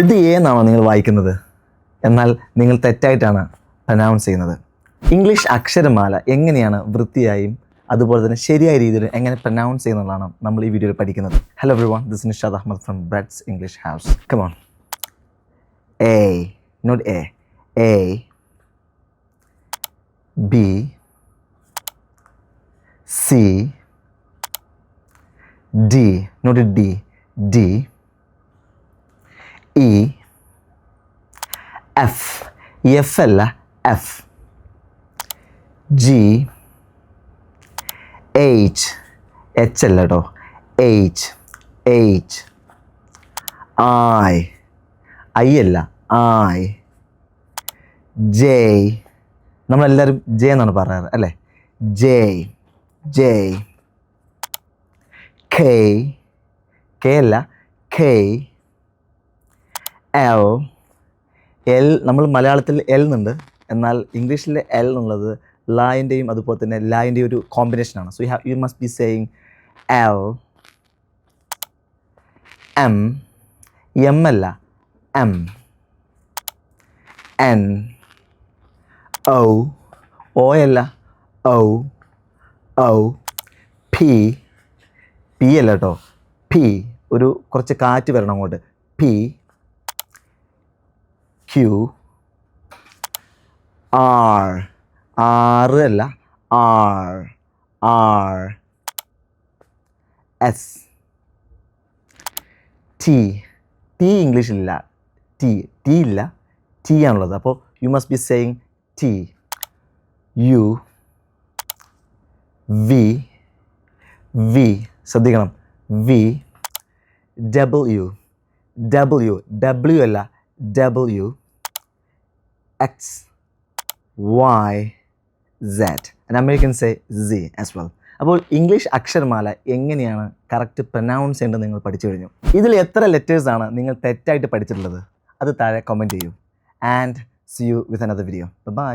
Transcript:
ഇത് ഏന്നാണ് നിങ്ങൾ വായിക്കുന്നത്? എന്നാൽ നിങ്ങൾ തെറ്റായിട്ടാണ് പ്രനൗൺസ് ചെയ്യുന്നത്. ഇംഗ്ലീഷ് അക്ഷരമാല എങ്ങനെയാണ് വൃത്തിയായും അതുപോലെ തന്നെ ശരിയായ രീതിയിൽ എങ്ങനെ പ്രനൗൺസ് ചെയ്യുന്നതാണ് നമ്മൾ ഈ വീഡിയോയിൽ പഠിക്കുന്നത്. Hello everyone this Nishad Ahammed from Brads English house come on A not A A B C D not D D E F F അല്ല എഫ് ജി എച്ച് എച്ച് അല്ല കേട്ടോ എച്ച് എച്ച് ഐ ഐ അല്ല I J നമ്മളെല്ലാവരും J എന്നാണ് പറയാറ് അല്ലേ? J J K K അല്ല K L L നമ്മൾ മലയാളത്തിൽ എൽ എന്നുണ്ട് എന്നാൽ ഇംഗ്ലീഷിലെ എൽ എന്നുള്ളത് ലായിന്റെയും അതുപോലെ തന്നെ ലായിന്റെയും ഒരു കോമ്പിനേഷനാണ് so you have you must be saying L M M അല്ല എം എൻ ഔ ഓ അല്ല ഔ ഔ പി പി അല്ല കേട്ടോ. പി ഒരു കുറച്ച് കാറ്റ് വരണം അങ്ങോട്ട്. പി ആർ അല്ല R R S T T ഇംഗ്ലീഷിലില്ല. T T ഇല്ല. ടി ആണുള്ളത്. അപ്പോൾ you must be saying T U V V ശ്രദ്ധിക്കണം. വി ഡബ്ല്യു ഡബ്ല്യു ഡബ്ല്യു അല്ല. W X Y, Z. And Americans say Z as well. അപ്പോൾ English അക്ഷരമാല എങ്ങനെയാണ് correct pronounced ചെയ്യേണ്ടത് നിങ്ങൾ പഠിച്ചു കഴിഞ്ഞു? ഇതിൽ എത്ര ലെറ്റേഴ്സാണ് നിങ്ങൾ തെറ്റായിട്ട് പഠിച്ചിട്ടുള്ളത്? അത് താഴെ കമന്റ് ചെയ്യൂ. And see you with another video bye